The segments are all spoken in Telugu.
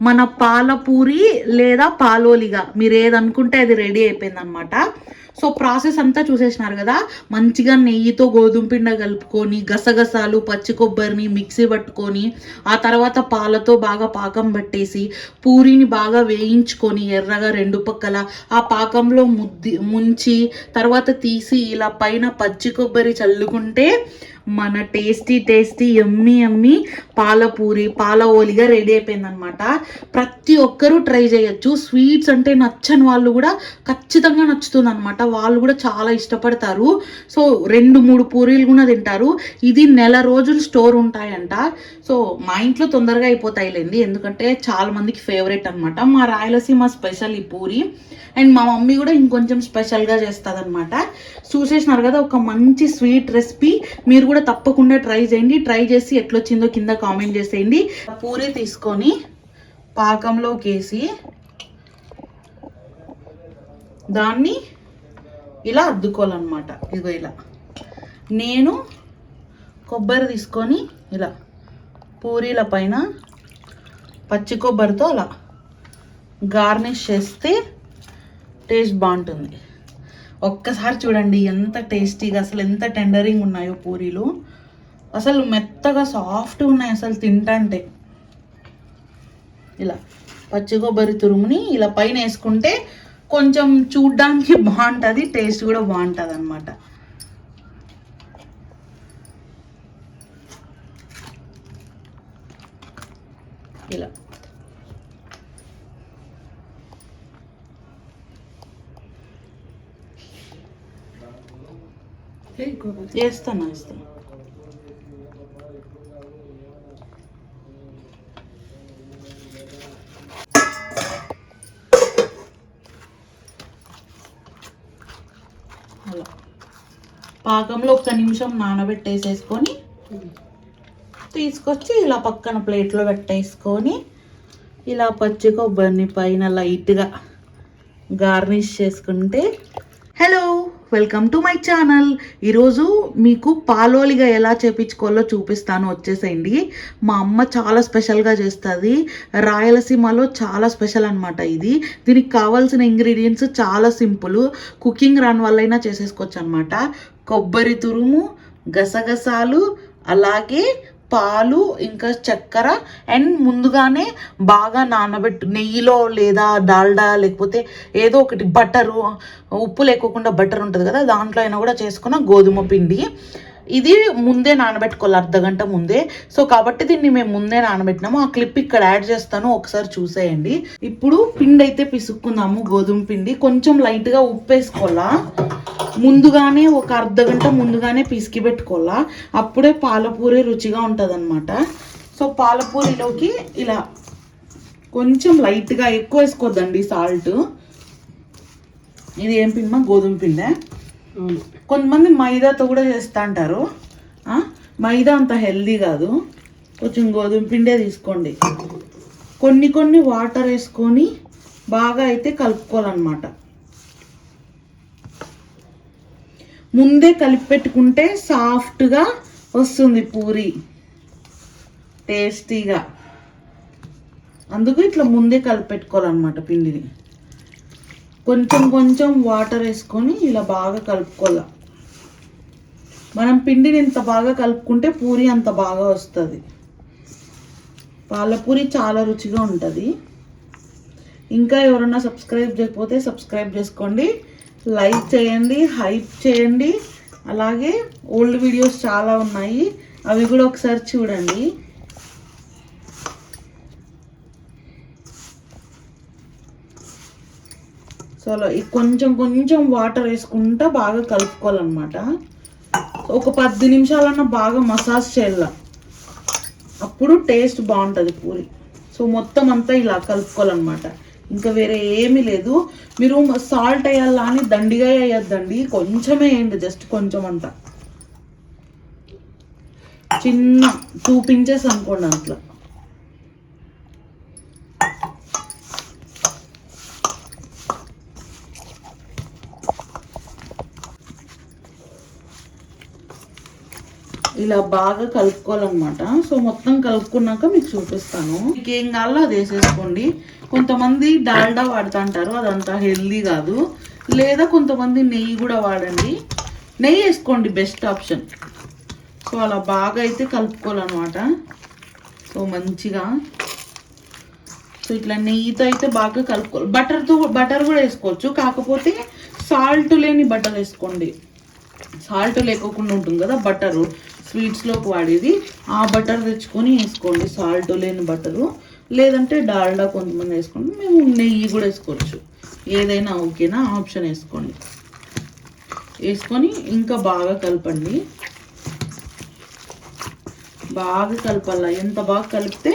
మన పాలపూరి లేదా పాలోలిగా మీరు ఏదనుకుంటే అది రెడీ అయిపోయింది అనమాట సో ప్రాసెస్ అంతా చూసేసినారు కదా మంచిగా నెయ్యితో గోధుమ పిండ కలుపుకొని గసగసాలు పచ్చి కొబ్బరిని మిక్సీ పట్టుకొని ఆ తర్వాత పాలతో బాగా పాకం పట్టేసి పూరిని బాగా వేయించుకొని ఎర్రగా రెండు పక్కల ఆ పాకంలో ముద్ది ముంచి తర్వాత తీసి ఇలా పైన పచ్చి కొబ్బరి చల్లుకుంటే మన టేస్టీ టేస్టీ ఎమ్మి ఎమ్మి పాలపూరి పాల ఓలిగా రెడీ అయిపోయిందనమాట ప్రతి ఒక్కరూ ట్రై చేయొచ్చు. స్వీట్స్ అంటే నచ్చని వాళ్ళు కూడా ఖచ్చితంగా నచ్చుతుంది అనమాట వాళ్ళు కూడా చాలా ఇష్టపడతారు. సో రెండు మూడు పూరీలు కూడా తింటారు. ఇది నెల రోజులు స్టోర్ ఉంటాయంట. సో మా ఇంట్లో తొందరగా అయిపోతాయిలేండి. ఎందుకంటే చాలా మందికి ఫేవరెట్ అనమాట మా రాయలసీమ స్పెషల్ ఈ పూరి. అండ్ మా మమ్మీ కూడా ఇంకొంచెం స్పెషల్గా చేస్తుంది అనమాట చూసేసినారు కదా ఒక మంచి స్వీట్ రెసిపీ మీరు కూడా తప్పకుండా ట్రై చేయండి. ట్రై చేసి ఎట్లొచ్చిందో కింద కామెంట్ చేసేయండి. పూరి తీసుకొని పాకంలోకి వేసి దాన్ని ఇలా అద్దుకోవాలన్నమాట. ఇదిగో ఇలా. నేను కొబ్బరి తీసుకొని ఇలా పూరీల పైన పచ్చి కొబ్బరితో అలా గార్నిష్ చేస్తే టేస్ట్ బాగుంటుంది. ఒక్కసారి చూడండి ఎంత టేస్టీగా అసలు ఎంత టెండరింగ్ ఉన్నాయో పూరీలు. అసలు మెత్తగా సాఫ్ట్ ఉన్నాయి అసలు తింటంటే. ఇలా పచ్చి కొబ్బరి తురుముని ఇలా పైన వేసుకుంటే కొంచెం చూడ్డానికి బాగుంటుంది టేస్ట్ కూడా బాగుంటుంది అనమాట ఇలా చేస్తాను వేస్తాను అలా పాకంలో ఒక్క నిమిషం నానబెట్టేసేసుకొని తీసుకొచ్చి ఇలా పక్కన ప్లేట్లో పెట్టేసుకొని ఇలా పచ్చి కొబ్బరిని పైన లైట్గా గార్నిష్ చేసుకుంటే hello welcome to my channel ఈరోజు మీకు పాలోలిగా ఎలా చేపించుకోవాలో చూపిస్తాను. వచ్చేసేయండి. మా అమ్మ చాలా స్పెషల్గా చేస్తుంది. రాయలసీమలో చాలా స్పెషల్ అనమాట ఇది. దీనికి కావాల్సిన ఇంగ్రీడియంట్స్ చాలా సింపుల్ కుకింగ్ రాని వల్లైనా చేసేసుకోవచ్చు అనమాట కొబ్బరి తురుము గసగసాలు అలాగే పాలు ఇంకా చక్కెర అండ్ ముందుగానే బాగా నానబెట్టు నెయ్యిలో లేదా డాల్డా లేకపోతే ఏదో ఒకటి బటరు ఉప్పు లేకోకుండా బటర్ ఉంటుంది కదా దాంట్లో అయినా కూడా చేసుకున్న గోధుమ పిండి. ఇది ముందే నానబెట్టుకోవాలి అర్ధ గంట ముందే. సో కాబట్టి దీన్ని మేము ముందే నానబెట్టినాము. ఆ క్లిప్ ఇక్కడ యాడ్ చేస్తాను ఒకసారి చూసేయండి. ఇప్పుడు పిండి అయితే పిసుక్కుందాము గోధుమ పిండి. కొంచెం లైట్గా ఉప్పు వేసుకోవాలా ముందుగానే ఒక అర్ధ గంట ముందుగానే పిసికి పెట్టుకోవాలా? అప్పుడే పాలపూరి రుచిగా ఉంటుంది అనమాట సో పాలపూరిలోకి ఇలా కొంచెం లైట్గా ఎక్కువ వేసుకోవద్దండి సాల్ట్. ఇది ఏం పిండి గోధుమ పిండే? కొంతమంది మైదాతో కూడా చేస్తూ అంటారు. మైదా అంత హెల్దీ కాదు. కొంచెం గోధుమ పిండే తీసుకోండి. కొన్ని కొన్ని వాటర్ వేసుకొని బాగా అయితే కలుపుకోవాలన్నమాట. ముందే కలిపి పెట్టుకుంటే సాఫ్ట్గా వస్తుంది పూరి. టేస్టీగా. అందుకు ఇట్లా ముందే కలిపి పెట్టుకోవాలన్నమాట పిండిని. కొంచెం కొంచెం వాటర్ వేసుకొని ఇలా బాగా కలుపుకోవాలి. మనం పిండిని ఇంత బాగా కలుపుకుంటే పూరి అంత బాగా వస్తుంది. పాలపూరి చాలా రుచిగా ఉంటుంది. ఇంకా ఎవరన్నా సబ్స్క్రైబ్ చేయకపోతే సబ్స్క్రైబ్ చేసుకోండి. లైక్ చేయండి హైప్ చేయండి. అలాగే ఓల్డ్ వీడియోస్ చాలా ఉన్నాయి. అవి కూడా ఒకసారి చూడండి. సో కొంచెం కొంచెం వాటర్ వేసుకుంటా బాగా కలుపుకోవాలన్నమాట. ఒక పది నిమిషాలన్నా బాగా మసాజ్ చేయాల. అప్పుడు టేస్ట్ బాగుంటుంది పూరి. సో మొత్తం అంతా ఇలా కలుపుకోవాలన్నమాట. ఇంకా వేరే ఏమీ లేదు. మీరు సాల్ట్ వేయాలా అని దండిగా వేయద్దండి. కొంచెమే వేయండి జస్ట్ కొంచెం అంతా. చిన్న టూ పించెస్ అనుకోండి అట్లా. ఇలా బాగా కలుపుకోవాలన్నమాట. సో మొత్తం కలుపుకున్నాక మీకు చూపిస్తాను. మీకు ఏం కావాలో అది వేసేసుకోండి. కొంతమంది డాల్డా వాడుతుంటారు అదంతా హెల్దీ కాదు. లేదా కొంతమంది నెయ్యి కూడా వాడండి. నెయ్యి వేసుకోండి బెస్ట్ ఆప్షన్. సో అలా బాగా అయితే కలుపుకోవాలన్నమాట. సో మంచిగా. సో ఇట్లా నెయ్యితో అయితే బాగా కలుపుకోవాలి. బటర్తో బటర్ కూడా వేసుకోవచ్చు. కాకపోతే సాల్ట్ లేని బటర్ వేసుకోండి. సాల్ట్ లేకోకుండా ఉంటుంది కదా బటరు. స్వీట్స్లోకి వాడేది ఆ బటర్ తెచ్చుకొని వేసుకోండి. సాల్ట్ లేని బటరు. లేదంటే డాల్డా కొంతమంది వేసుకోండి మేము నెయ్యి కూడా వేసుకోవచ్చు. ఏదైనా ఓకేనా? ఆప్షన్ వేసుకోండి. వేసుకొని ఇంకా బాగా కలపండి. బాగా కలపాల? ఎంత బాగా కలిపితే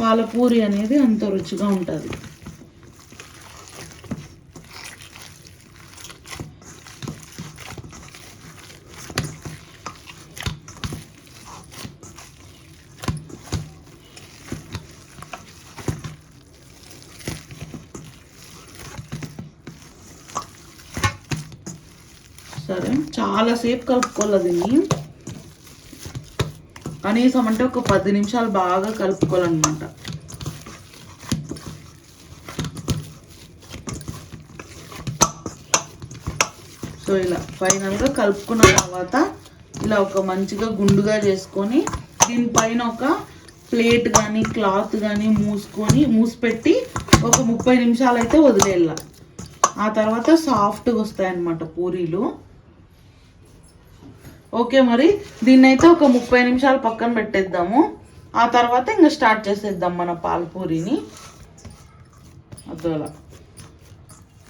పాలపూరి అనేది అంత రుచిగా ఉంటుంది సరే చాలాసేపు కలుపుకోవాలి దీన్ని? కనీసం అంటే ఒక పది నిమిషాలు బాగా కలుపుకోవాలన్నమాట. సో ఇలా ఫైనల్గా కలుపుకున్న తర్వాత ఇలా ఒక మంచిగా గుండుగా చేసుకొని దీనిపైన ఒక ప్లేట్ కానీ క్లాత్ కానీ మూసుకొని మూసిపెట్టి ఒక ముప్పై నిమిషాలు అయితే వదిలేయాల. ఆ తర్వాత సాఫ్ట్గా వస్తాయన్నమాట పూరీలు. ఓకే మరి దీన్నైతే ఒక ముప్పై నిమిషాలు పక్కన పెట్టేద్దాము. ఆ తర్వాత ఇంకా స్టార్ట్ చేసేద్దాం మన పాలపూరిని అదోలా.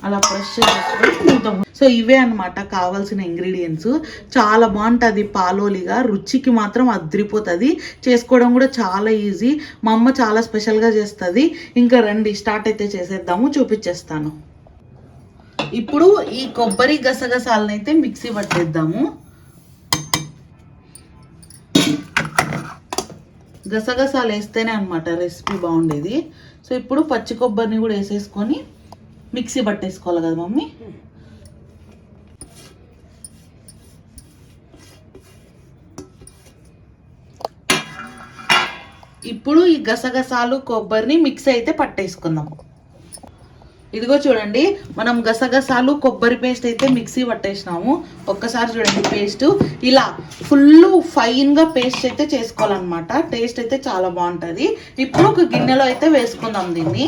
అలా ఫ్రెష్ చేసుకొని సో ఇవే అనమాట కావాల్సిన ఇంగ్రీడియంట్స్. చాలా బాగుంటుంది పాలోలిగా. రుచికి మాత్రం అద్రిపోతుంది. చేసుకోవడం కూడా చాలా ఈజీ. మా అమ్మ చాలా స్పెషల్గా చేస్తుంది. ఇంకా రండి స్టార్ట్ అయితే చేసేద్దాము చూపించేస్తాను ఇప్పుడు ఈ కొబ్బరి గసగసాలనైతే మిక్సీ పట్టేద్దాము. గసగసాలు వేస్తేనే అనమాట రెసిపీ బాగుండేది. సో ఇప్పుడు పచ్చి కొబ్బరిని కూడా వేసేసుకొని మిక్సీ పట్టేసుకోవాలి కదా మమ్మీ? ఇప్పుడు ఈ గసగసాలు కొబ్బరిని మిక్స్ అయితే పట్టేసుకుందాం. ఇదిగో చూడండి మనం గసగసాలు కొబ్బరి పేస్ట్ అయితే మిక్సీ పట్టేసినాము. ఒక్కసారి చూడండి పేస్ట్. ఇలా ఫుల్ ఫైన్గా పేస్ట్ అయితే చేసుకోవాలన్నమాట. టేస్ట్ అయితే చాలా బాగుంటుంది. ఇప్పుడు ఒక గిన్నెలో అయితే వేసుకుందాం దీన్ని.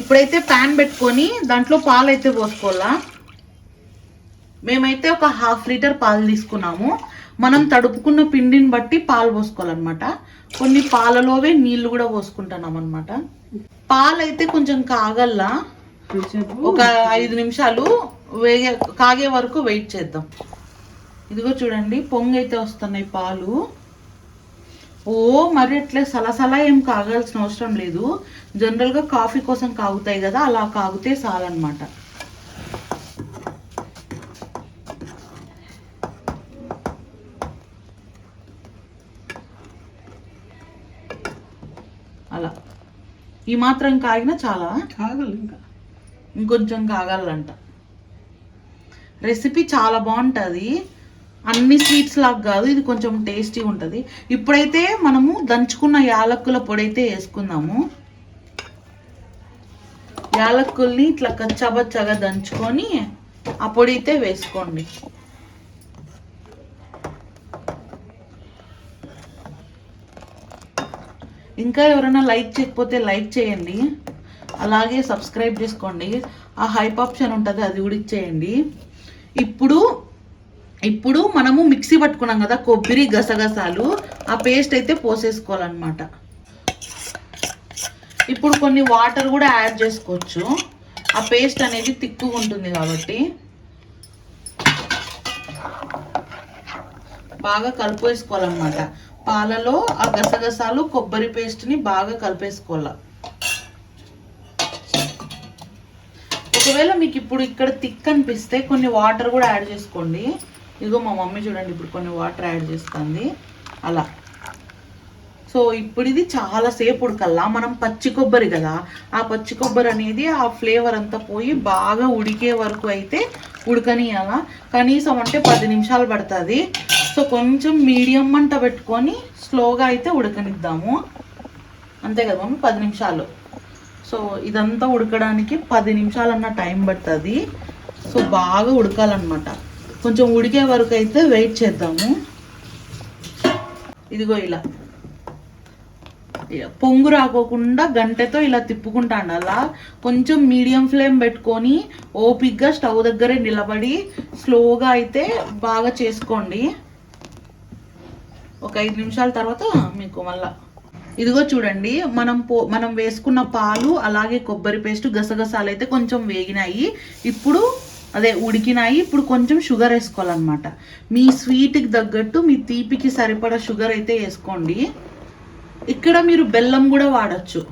ఇప్పుడైతే ప్యాన్ పెట్టుకొని దాంట్లో పాలు అయితే పోసుకోవాలా? మేమైతే ఒక హాఫ్ లీటర్ పాలు తీసుకున్నాము. మనం తడుపుకున్న పిండిని బట్టి పాలు పోసుకోవాలన్నమాట. కొన్ని పాలలోవే నీళ్ళు కూడా పోసుకుంటున్నాం అనమాట పాలు అయితే కొంచెం కాగల్లా? ఒక ఐదు నిమిషాలు వేగే కాగే వరకు వెయిట్ చేద్దాం. ఇదిగో చూడండి పొంగు అయితే వస్తున్నాయి పాలు. ఓ మరి అట్లే సలసలా ఏం కాగాల్సిన అవసరం లేదు. జనరల్గా కాఫీ కోసం కాగుతాయి కదా అలా కాగితే చాలన్నమాట అలా ఈ మాత్రం కాగినా చాలా? కాగలు ఇంకా. ఇంకొంచెం కాగాలంట. రెసిపీ చాలా బాగుంటుంది. అన్ని స్వీట్స్ లాగా కాదు ఇది కొంచెం టేస్టీ ఉంటుంది. ఇప్పుడైతే మనము దంచుకున్న యాలక్కుల పొడి అయితే వేసుకుందాము. యాలక్కుల్ని ఇట్లా కచ్చాబచ్చాగా దంచుకొని ఆ పొడి అయితే వేసుకోండి. ఇంకా ఎవరైనా లైక్ చేయకపోతే లైక్ చేయండి. అలాగే సబ్స్క్రైబ్ చేసుకోండి. ఆ హైప్ ఆప్షన్ ఉంటుంది అది కూడా ఇచ్చేయండి. ఇప్పుడు ఇప్పుడు మనము మిక్సీ పట్టుకున్నాం కదా కొబ్బరి గసగసాలు ఆ పేస్ట్ అయితే పోసేసుకోవాలన్నమాట. ఇప్పుడు కొన్ని వాటర్ కూడా యాడ్ చేసుకోవచ్చు. ఆ పేస్ట్ అనేది తిక్కుగా ఉంటుంది కాబట్టి. బాగా కలుపు వేసుకోవాలన్నమాట పాలలో ఆ గసగసాలు కొబ్బరి పేస్ట్ని బాగా కలిపేసుకోవాలి. ఒకవేళ మీకు ఇప్పుడు ఇక్కడ థిక్ అనిపిస్తే కొన్ని వాటర్ కూడా యాడ్ చేసుకోండి. ఇదిగో మా మమ్మీ చూడండి ఇప్పుడు కొన్ని వాటర్ యాడ్ చేస్తుంది. అలా. సో ఇప్పుడు ఇది చాలా సేపు ఉడకల్లా మనం పచ్చి కొబ్బరి కదా ఆ పచ్చి కొబ్బరి అనేది ఆ ఫ్లేవర్ అంతా పోయి బాగా ఉడికే వరకు అయితే ఉడకనియాల కనీసం అంటే పది నిమిషాలు పడుతుంది. సో కొంచెం మీడియం మంట పెట్టుకొని స్లోగా అయితే ఉడకనిద్దాము. అంతే కదా మమ్మీ? పది నిమిషాలు. సో ఇదంతా ఉడకడానికి పది నిమిషాలన్న టైం పడుతుంది. సో బాగా ఉడకాలన్నమాట. కొంచెం ఉడికే వరకు అయితే వెయిట్ చేద్దాము. ఇదిగో ఇలా. పొంగు రాకోకుండా గంటతో ఇలా తిప్పుకుంటా అలా కొంచెం మీడియం ఫ్లేమ్ పెట్టుకొని ఓపిక్గా స్టవ్ దగ్గరే నిలబడి స్లోగా అయితే బాగా చేసుకోండి. ఒక ఐదు నిమిషాల తర్వాత మీకు మళ్ళా. ఇదిగో చూడండి మనం పో మనం వేసుకున్న పాలు అలాగే కొబ్బరి పేస్ట్ గసగసాలు అయితే కొంచెం వేగినాయి. ఇప్పుడు అదే ఉడికినాయి. ఇప్పుడు కొంచెం షుగర్ వేసుకోవాలన్నమాట. మీ స్వీట్కి తగ్గట్టు మీ తీపికి సరిపడా షుగర్ అయితే వేసుకోండి. ఇక్కడ మీరు బెల్లం కూడా వాడచ్చు.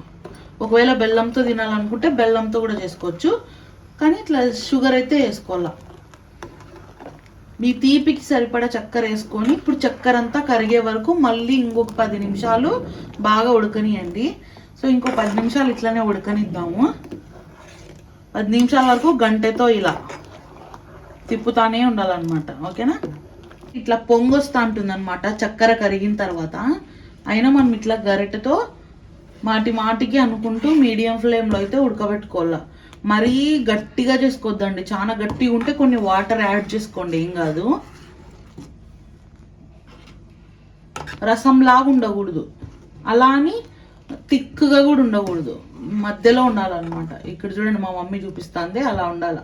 ఒకవేళ బెల్లంతో తినాలనుకుంటే బెల్లంతో కూడా చేసుకోవచ్చు. కానీ ఇట్లా షుగర్ అయితే వేసుకోవాలి. మీ తీపికి సరిపడా చక్కెర వేసుకొని ఇప్పుడు చక్కెర అంతా కరిగే వరకు మళ్ళీ ఇంకొక పది నిమిషాలు బాగా ఉడకనియండి. సో ఇంకో పది నిమిషాలు ఇట్లానే ఉడకనిద్దాము. పది నిమిషాల వరకు గంటతో ఇలా తిప్పుతానే ఉండాలన్నమాట. ఓకేనా? ఇట్లా పొంగొస్తా ఉంటుందన్నమాట చక్కెర కరిగిన తర్వాత. అయినా మనం ఇట్లా గరిటెతో మాటి మాటికి అనుకుంటూ మీడియం ఫ్లేమ్లో అయితే ఉడకబెట్టుకోవాలి. మరీ గట్టిగా చేసుకోవద్దండి చాలా గట్టిగా ఉంటే కొన్ని వాటర్ యాడ్ చేసుకోండి. ఏం కాదు. రసంలాగా ఉండకూడదు. అలా అని థిక్గా కూడా ఉండకూడదు. మధ్యలో ఉండాలన్నమాట. ఇక్కడ చూడండి మా మమ్మీ చూపిస్తుంది. అలా ఉండాల.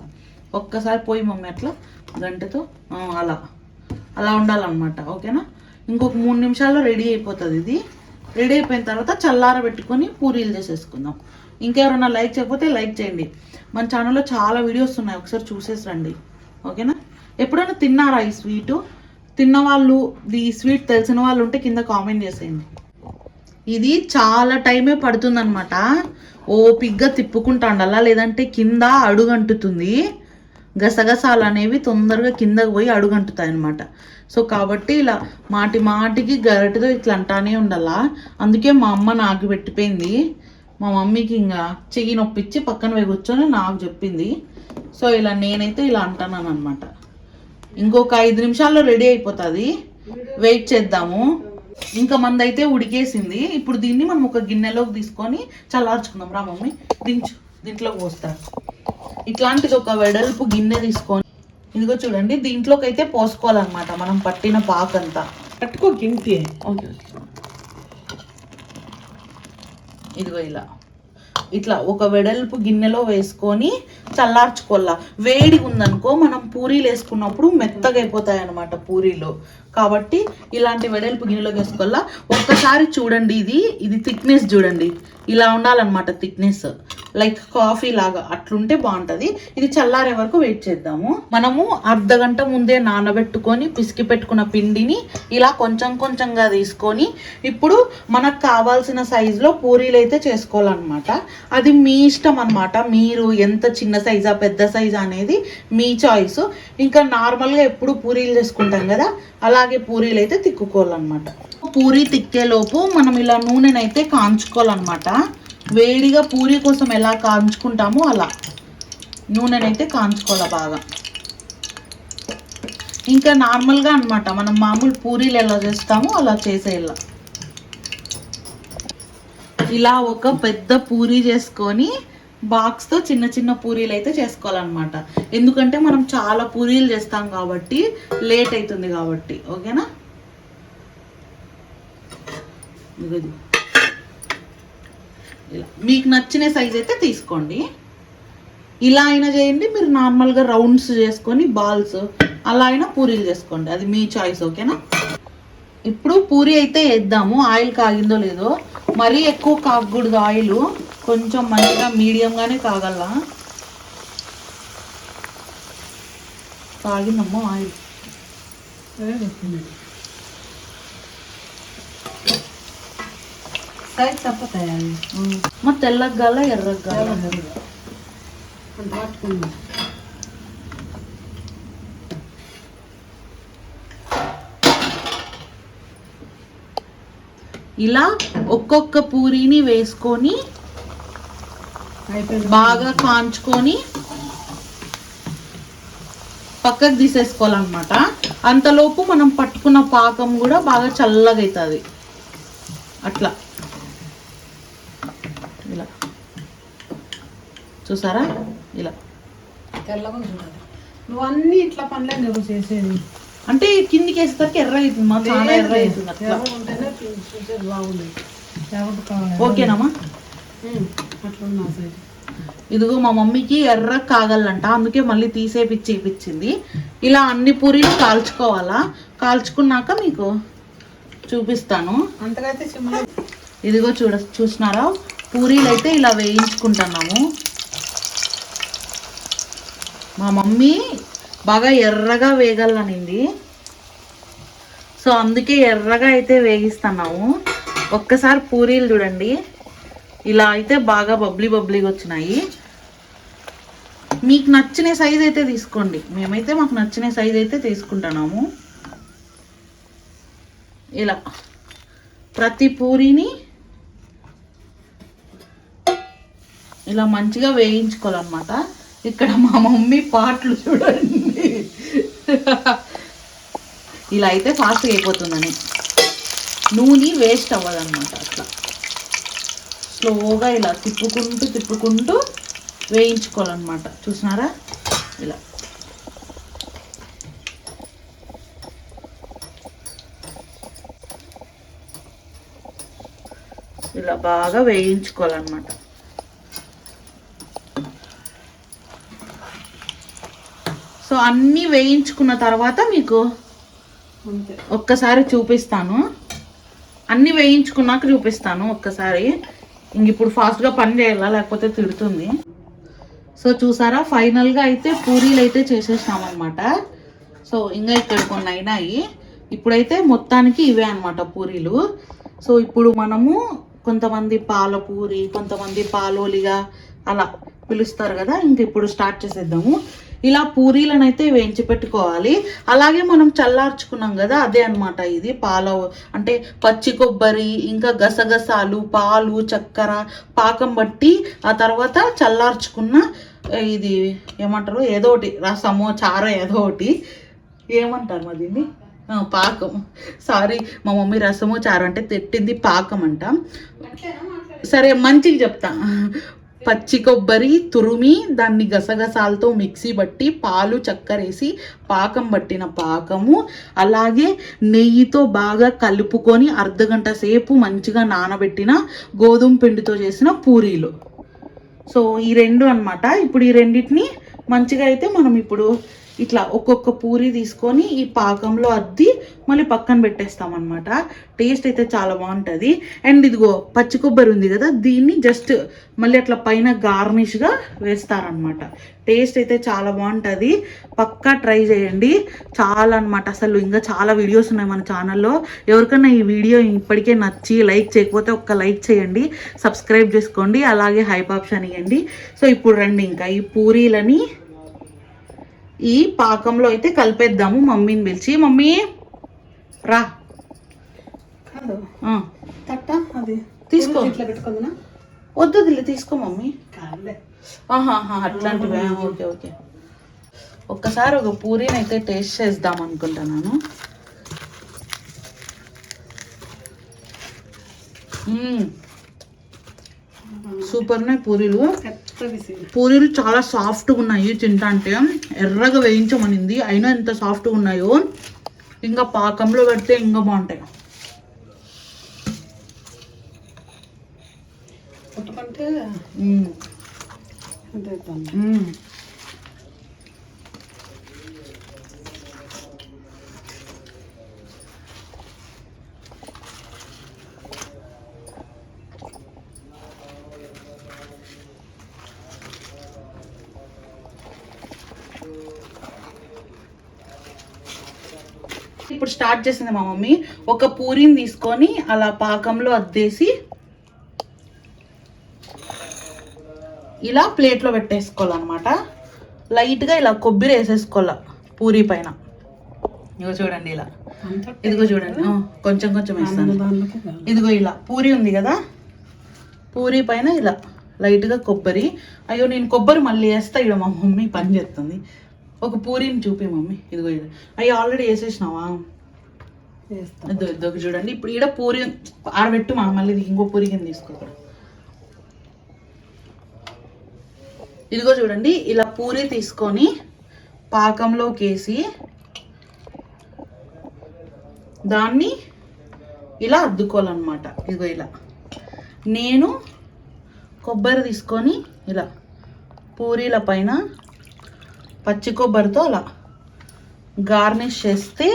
ఒక్కసారి పోయి మమ్మీ అట్లా గంటతో అలా. అలా ఉండాలన్నమాట. ఓకేనా? ఇంకొక మూడు నిమిషాల్లో రెడీ అయిపోతుంది ఇది. రెడీ అయిపోయిన తర్వాత చల్లార పెట్టుకొని పూరీలు చేసేసుకుందాం. ఇంకెవరైనా లైక్ చేయకపోతే లైక్ చేయండి. మన ఛానల్లో చాలా వీడియోస్ ఉన్నాయి. ఒకసారి చూసేసి రండి. ఓకేనా? ఎప్పుడైనా తిన్నారా ఈ స్వీటు తిన్న వాళ్ళు ఈ స్వీట్ తెలిసిన వాళ్ళు ఉంటే కింద కామెంట్ చేసేయండి. ఇది చాలా టైమే పడుతుందనమాట ఓపిగ్గా తిప్పుకుంటా ఉండాలా లేదంటే కింద అడుగంటుతుంది. గసగసాలు అనేవి తొందరగా కిందకు పోయి అడుగంటుతాయి అనమాట సో కాబట్టి ఇలా మాటి మాటికి గరిటెతో ఇట్లా అంటానే ఉండాలా? అందుకే మా అమ్మ నాకు పెట్టిపోయింది. మా మమ్మీకి ఇంకా చెయ్యి నొప్పించి పక్కన పోయి కూర్చొని నాకు చెప్పింది. సో ఇలా నేనైతే ఇలా అంటాను అనమాట ఇంకొక ఐదు నిమిషాల్లో రెడీ అయిపోతుంది. వెయిట్ చేద్దాము. ఇంకా మందైతే ఉడికేసింది. ఇప్పుడు దీన్ని మనం ఒక గిన్నెలోకి తీసుకొని చల్లార్చుకుందాం. రా మమ్మీ దించు. దీంట్లోకి పోస్తా. ఇట్లాంటిది ఒక వెడల్పు గిన్నె తీసుకొని ఇదిగో చూడండి దీంట్లోకి అయితే పోసుకోవాలన్నమాట. మనం పట్టిన పాకంతా. పట్టుకో గింతి. Okay okay. ఇదిగో ఇలా. ఇట్లా ఒక వెడల్పు గిన్నెలో వేసుకొని చల్లార్చుకోవాలా. వేడి ఉందనుకో మనం పూరీలు వేసుకున్నప్పుడు మెత్తగా అయిపోతాయి అనమాట పూరీలు. కాబట్టి ఇలాంటి వెడల్పు గిన్నెలోకి వేసుకోవాలా. ఒక్కసారి చూడండి ఇది. ఇది థిక్నెస్ చూడండి. ఇలా ఉండాలన్నమాట థిక్నెస్ లైక్ కాఫీ లాగా అట్లుంటే బాగుంటుంది. ఇది చల్లారే వరకు వెయిట్ చేద్దాము. మనము అర్ధ గంట ముందే నానబెట్టుకొని పిసికి పెట్టుకున్న పిండిని ఇలా కొంచెం కొంచెంగా తీసుకొని ఇప్పుడు మనకు కావాల్సిన సైజులో పూరీలు అయితే చేసుకోవాలన్నమాట. అది మీ ఇష్టం అనమాట మీరు ఎంత చిన్న సైజా పెద్ద సైజా అనేది మీ చాయిస్. ఇంకా నార్మల్గా ఎప్పుడు పూరీలు చేసుకుంటాం కదా అలాగే పూరీలు అయితే తిక్కుకోవాలన్నమాట. పూరి తిక్కేలోపు మనం ఇలా నూనెనైతే కాంచుకోవాలన్నమాట. వేడిగా పూరి కోసం ఎలా కాంచుకుంటామో అలా. నూనెనైతే కాంచుకోవాలి బాగా. ఇంకా నార్మల్గా అనమాట మనం మామూలు పూరీలు ఎలా చేస్తామో అలా చేసేయాల. ఇలా ఒక పెద్ద పూరి చేసుకొని బాక్స్తో చిన్న చిన్న పూరీలు అయితే చేసుకోవాలన్నమాట. ఎందుకంటే మనం చాలా పూరీలు చేస్తాం కాబట్టి లేట్ అవుతుంది కాబట్టి. ఓకేనా? ఇదిగో ఇలా. మీకు నచ్చిన సైజ్ అయితే తీసుకోండి. ఇలా అయినా చేయండి మీరు నార్మల్గా రౌండ్స్ చేసుకొని బాల్స్ అలా అయినా పూరీలు చేసుకోండి. అది మీ చాయిస్ ఓకేనా ఇప్పుడు పూరి అయితే వేద్దాము. ఆయిల్ కాగిందో లేదో. మరీ ఎక్కువ కాగకూడదు ఆయిల్. కొంచెం మంచిగా మీడియంగానే కాగల. కాగిందమ్మా ఆయిల్. సైజ్ తప్పుతాయి అవి. మా తెల్లగాల ఎర్రగాల పట్టుకుంది ఇలా ఒక్కొక్క పూరీని వేసుకొని బాగా కాంచుకొని పక్కకు తీసేసుకోవాలన్నమాట. అంతలోపు మనం పట్టుకున్న పాకం కూడా బాగా చల్లగా అవుతుంది అట్లా ఇలా చూసారా? ఇలా. తెల్లగా నువ్వు అన్ని ఇట్లా పనులే నువ్వు చేసేది. అంటే కిందికి వేసేసరికి ఎర్ర అవుతుంది మా చాలా ఎర్ర అవుతుంది అట్లా. బాగుంది ఓకేనమ్మా సైడ్ ఇదిగో మా మమ్మీకి ఎర్ర కాగలంట. అందుకే మళ్ళీ తీసేపిచ్చి ఇప్పించింది. ఇలా అన్ని పూరీలు కాల్చుకోవాలా? కాల్చుకున్నాక మీకు చూపిస్తాను. ఇదిగో చూడ చూసినారా? పూరీలు అయితే ఇలా వేయించుకుంటున్నాము. మా మమ్మీ బాగా ఎర్రగా వేగలనింది. సో అందుకే ఎర్రగా అయితే వేగిస్తున్నాము. ఒక్కసారి పూరీలు చూడండి. ఇలా అయితే బాగా బబ్లీ బబ్లీగా వచ్చినాయి. మీకు నచ్చిన సైజ్ అయితే తీసుకోండి. మేమైతే మాకు నచ్చిన సైజ్ అయితే తీసుకుంటున్నాము. ఇలా ప్రతి పూరీని ఇలా మంచిగా వేయించుకోవాలన్నమాట. ఇక్కడ మా మమ్మీ పాటలు చూడండి. ఇలా అయితే ఫాస్ట్గా అయిపోతుందని నూనె వేస్ట్ అవ్వదన్నమాట అట్లా. స్లోగా ఇలా తిప్పుకుంటూ తిప్పుకుంటూ వేయించుకోవాలన్నమాట. చూసినారా? ఇలా. ఇలా బాగా వేయించుకోవాలన్నమాట. అన్నీ వేయించుకున్న తర్వాత మీకు ఒక్కసారి చూపిస్తాను. అన్నీ వేయించుకున్నాక చూపిస్తాను ఒక్కసారి. ఇంక ఇప్పుడు ఫాస్ట్గా పని చేయాలా? లేకపోతే తిడుతుంది. సో చూసారా? ఫైనల్గా అయితే పూరీలు అయితే అనమాట సో ఇంకా ఇక్కడ కొన్ని అయినాయి. ఇప్పుడైతే మొత్తానికి ఇవే అన్నమాట పూరీలు. సో ఇప్పుడు మనము కొంతమంది పాల పూరి కొంతమంది పాలోలిగా అలా పిలుస్తారు కదా? ఇంక ఇప్పుడు స్టార్ట్ చేసేద్దాము. ఇలా పూరీలను అయితే వేయించి పెట్టుకోవాలి. అలాగే మనం చల్లార్చుకున్నాం కదా అదే అన్నమాట ఇది. పాల అంటే పచ్చి కొబ్బరి ఇంకా గసగసాలు పాలు చక్కెర పాకం బట్టి ఆ తర్వాత చల్లార్చుకున్న ఇది ఏమంటారు? ఏదో ఒకటి రసమో చారో ఏదో ఒకటి. ఏమంటారు మా దీన్ని? పాకం. సారీ మా మమ్మీ రసము చారు అంటే తెట్టింది పాకం అంట. సరే మంచిగా చెప్తా. పచ్చి కొబ్బరి తురిమి దాన్ని గసగసాలతో మిక్సీ బట్టి పాలు చక్కరేసి పాకం పట్టిన పాకము అలాగే నెయ్యితో బాగా కలుపుకొని అర్ధగంట సేపు మంచిగా నానబెట్టిన గోధుమ పిండితో చేసిన పూరీలు. సో ఈ రెండు అన్నమాట. ఇప్పుడు ఈ రెండింటిని మంచిగా అయితే మనం ఇప్పుడు ఇట్లా ఒక్కొక్క పూరి తీసుకొని ఈ పాకంలో అద్ది మళ్ళీ పక్కన పెట్టేస్తాం అనమాట టేస్ట్ అయితే చాలా బాగుంటుంది. అండ్ ఇదిగో పచ్చి కొబ్బరి ఉంది కదా దీన్ని జస్ట్ మళ్ళీ అట్లా పైన గార్నిష్గా వేస్తారనమాట టేస్ట్ అయితే చాలా బాగుంటుంది. పక్కా ట్రై చేయండి. చాలా అనమాట అసలు ఇంకా చాలా వీడియోస్ ఉన్నాయి మన ఛానల్లో ఎవరికైనా ఈ వీడియో ఇప్పటికే నచ్చి లైక్ చేయకపోతే ఒక్క లైక్ చేయండి. సబ్స్క్రైబ్ చేసుకోండి. అలాగే హైప్ ఆప్షన్ ఇవ్వండి సో ఇప్పుడు రండి ఇంకా. ఈ పూరీలని ఈ పాకంలో అయితే కలిపేద్దాము మమ్మీని పిలిచి. మమ్మీ రా. కాదు. ఆ, తట్ట? అది తీసుకో. ఇట్లా పెట్టుకుందా వద్దు తీసుకో మమ్మీ. అట్లాంటివే. Okay okay. ఒక్కసారి ఒక పూరీని అయితే టేస్ట్ చేద్దాం అనుకుంటున్నాను మ్మ్. సూపర్ ఉన్నాయి పూరీలు. పూరీలు చాలా సాఫ్ట్గా ఉన్నాయి తింటా అంటే ఎర్రగా వేయించమనింది. అయినా ఎంత సాఫ్ట్గా ఉన్నాయో. ఇంకా పాకంలో పెడితే ఇంకా బాగుంటాయి. పుట్టుకుంటే ఇప్పుడు స్టార్ట్ చేసింది మా మమ్మీ. ఒక పూరిని తీసుకొని అలా పాకంలో అద్దేసి ఇలా ప్లేట్లో పెట్టేసుకోవాలన్నమాట. లైట్గా ఇలా కొబ్బరి వేసేసుకోవాలి పూరి పైన. ఇదిగో చూడండి ఇలా. ఇదిగో చూడండి. కొంచెం కొంచెం వేస్తాను. ఇదిగో ఇలా. పూరి ఉంది కదా? పూరి పైన ఇలా. లైట్గా కొబ్బరి. అయ్యో నేను కొబ్బరి మళ్ళీ వేస్తా. ఇక్కడ మా మమ్మీ పని చేస్తుంది. ఒక పూరిని చూపి మమ్మీ. ఇదిగో ఇది. అవి ఆల్రెడీ వేసేసినావా? ఇదో చూడండి. ఇప్పుడు ఈడ పూరి ఆడబెట్టు మా మళ్ళీ ఇంకో పూరి కింద తీసుకో ఇదిగో చూడండి ఇలా పూరి తీసుకొని పాకంలోకి వేసి దాన్ని ఇలా అద్దుకోవాలన్నమాట. ఇదిగో ఇలా. నేను కొబ్బరి తీసుకొని ఇలా పూరీల పైన పచ్చి కొబ్బరితో అలా గార్నిష్ చేస్తే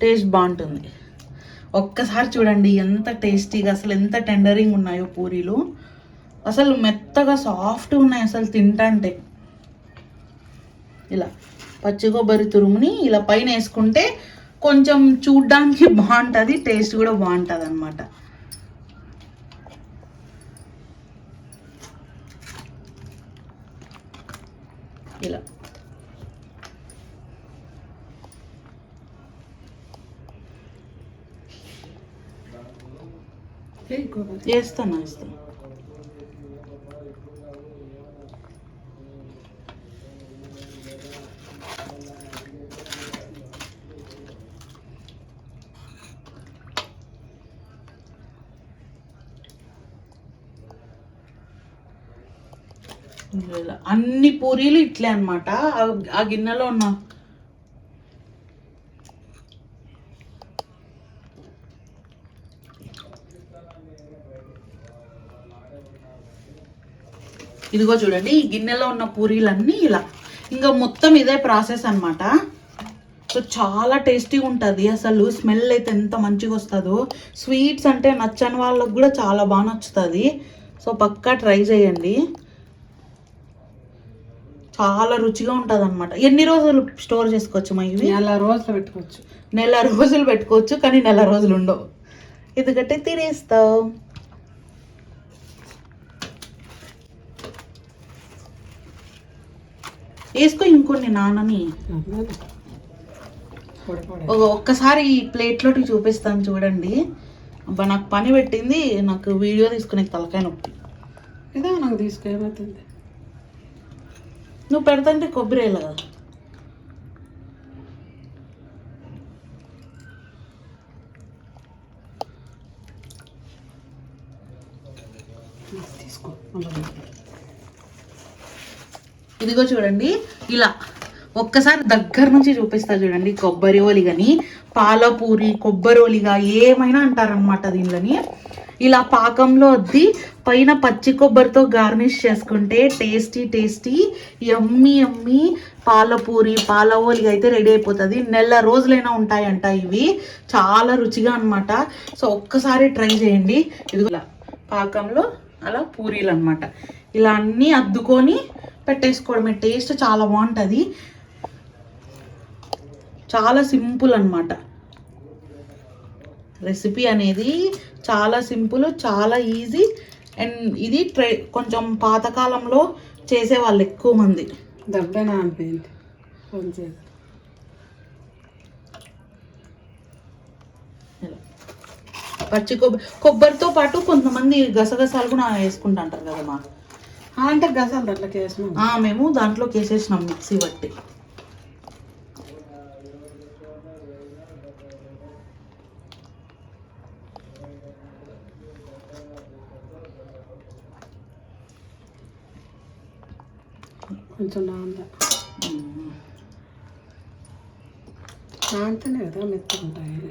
టేస్ట్ బాగుంటుంది. ఒక్కసారి చూడండి ఎంత టేస్టీగా అసలు ఎంత టెండరింగ్ ఉన్నాయో పూరీలు. అసలు మెత్తగా సాఫ్ట్గా ఉన్నాయి అసలు తింటంటే. ఇలా పచ్చి కొబ్బరి తురుముని ఇలా పైన వేసుకుంటే కొంచెం చూడ్డానికి బాగుంటుంది టేస్ట్ కూడా బాగుంటుంది అనమాట ఇలా వేస్తాను వేస్తాను అన్ని పూరీలు ఇట్లే అనమాట ఆ గిన్నెలో ఉన్న ఇదిగో చూడండి ఈ గిన్నెలో ఉన్న పూరీలన్నీ ఇలా. ఇంకా మొత్తం ఇదే ప్రాసెస్ అన్నమాట. సో చాలా టేస్టీగా ఉంటుంది. అసలు స్మెల్ అయితే ఎంత మంచిగా వస్తుందో. స్వీట్స్ అంటే నచ్చని వాళ్ళకి కూడా చాలా బాగా నచ్చుతుంది. సో పక్కా ట్రై చేయండి. చాలా రుచిగా ఉంటుంది అనమాట ఎన్ని రోజులు స్టోర్ చేసుకోవచ్చు మా ఇవి? నెల రోజులు పెట్టుకోవచ్చు. నెల రోజులు పెట్టుకోవచ్చు కానీ నెల రోజులు ఉండవు. ఎందుకంటే తినేస్తావు వేసుకో ఇంకొన్ని నాన్నని ఒక్కసారి ఈ ప్లేట్లోకి చూపిస్తాను చూడండి. అబ్బా నాకు పని పెట్టింది. నాకు వీడియో తీసుకునే తలకాయ నొప్పి. ఇదే నాకు తీసుకో ఏమవుతుంది నువ్వు పెడతంటే కొబ్బరి కదా తీసుకో మళ్ళీ ఇదిగో చూడండి ఇలా ఒక్కసారి దగ్గర నుంచి చూపిస్తా చూడండి కొబ్బరి ఓలిగని పాలపూరి కొబ్బరి ఓలిగా ఏమైనా అంటారనమాట దీనిలోని. ఇలా పాకంలో వద్ది పైన పచ్చి కొబ్బరితో గార్నిష్ చేసుకుంటే టేస్టీ టేస్టీ ఎమ్మి ఎమ్మి పాలపూరి పాల ఓలిగా అయితే రెడీ అయిపోతుంది. నెల రోజులైనా ఉంటాయంట ఇవి. చాలా రుచిగా అన్నమాట. సో ఒక్కసారి ట్రై చేయండి. ఇది పాకంలో అలా పూరీలు అనమాట ఇలా అన్నీ అద్దుకొని పెట్టేసుకోవడమే. టేస్ట్ చాలా బాగుంటుంది. చాలా సింపుల్ అన్నమాట. రెసిపీ అనేది చాలా సింపుల్ చాలా ఈజీ. అండ్ ఇది ట్రై కొంచెం పాతకాలంలో చేసే వాళ్ళు ఎక్కువ మంది. దెబ్బేనా అనిపోయింది. పచ్చి కొబ్బరి కొబ్బరితో పాటు కొంతమంది గసగసాలు కూడా వేసుకుంటుంటారు కదా మా. అంటే గసాలు అట్లా వేసినాం ఆ, మేము దాంట్లోకి వేసేసినాం మిక్సీ బట్టి కొంచెం నాంద. నాంతనే కదా మెత్తకుంటాయి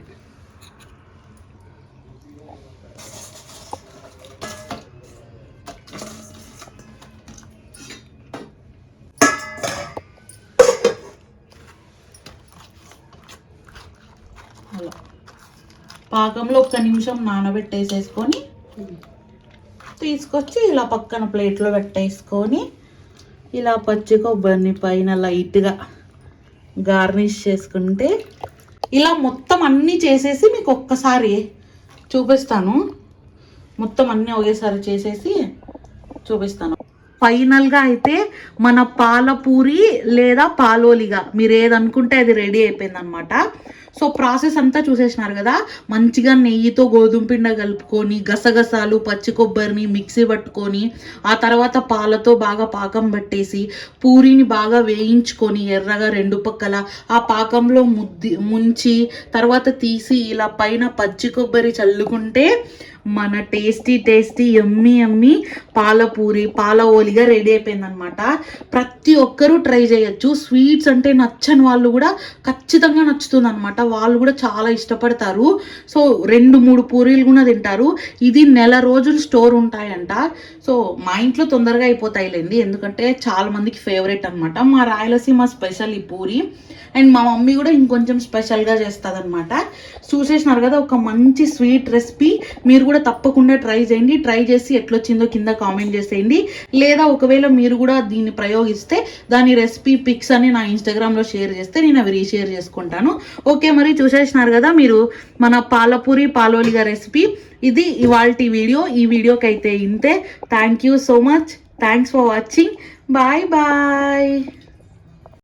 పాకంలో ఒక్క నిమిషం నానబెట్టేసేసుకొని తీసుకొచ్చి ఇలా పక్కన ప్లేట్లో పెట్టేసుకొని ఇలా పచ్చి కొబ్బరిని పైన లైట్గా గార్నిష్ చేసుకుంటే ఇలా మొత్తం అన్నీ చేసేసి మీకు ఒక్కసారి చూపిస్తాను. మొత్తం అన్నీ ఒకేసారి చేసేసి చూపిస్తాను. ఫైనల్గా అయితే మన పాలపూరి లేదా పాలోలిగా మీరు ఏదనుకుంటే అది రెడీ అయిపోయిందనమాట. సో ప్రాసెస్ అంతా చూసేసినారు కదా? మంచిగా నెయ్యితో గోధుమ పిండ కలుపుకొని గసగసాలు పచ్చి కొబ్బరిని మిక్సీ పట్టుకొని ఆ తర్వాత పాలతో బాగా పాకం పట్టేసి పూరిని బాగా వేయించుకొని ఎర్రగా రెండు పక్కల ఆ పాకంలో ముద్ది ముంచి తర్వాత తీసి ఇలా పైన పచ్చి కొబ్బరి చల్లుకుంటే మన టేస్టీ టేస్టీ ఎమ్మి ఎమ్మి పాలపూరి పాల ఓలిగా రెడీ అయిపోయిందనమాట ప్రతి ఒక్కరూ ట్రై చేయొచ్చు. స్వీట్స్ అంటే నచ్చని వాళ్ళు కూడా ఖచ్చితంగా నచ్చుతుంది అనమాట వాళ్ళు కూడా చాలా ఇష్టపడతారు. సో రెండు మూడు పూరీలు కూడా తింటారు. ఇది నెల రోజులు స్టోర్ ఉంటాయంట. సో మా ఇంట్లో తొందరగా అయిపోతాయిలేండి ఎందుకంటే చాలా మందికి ఫేవరెట్ అనమాట మా రాయలసీమ స్పెషల్ ఈ పూరి. అండ్ మా మమ్మీ కూడా ఇంకొంచెం స్పెషల్గా చేస్తుంది అనమాట చూసేసినారు కదా ఒక మంచి స్వీట్ రెసిపీ మీరు కూడా తప్పకుండా ట్రై చేయండి. ట్రై చేసి ఎట్లొచ్చిందో కింద కామెంట్ చేసేయండి. లేదా ఒకవేళ మీరు కూడా దీన్ని ప్రయోగిస్తే దాని రెసిపీ పిక్స్ అని నా ఇన్స్టాగ్రామ్లో షేర్ చేస్తే నేను అవి రీషేర్ చేసుకుంటాను. ఓకే మరి చూసేసినారు కదా మీరు మన పాలపూరి పాలోలిగా రెసిపీ. ఇది ఇవాళ వీడియో. ఈ వీడియోకి అయితే ఇంతే. Thank you so much thanks for watching bye bye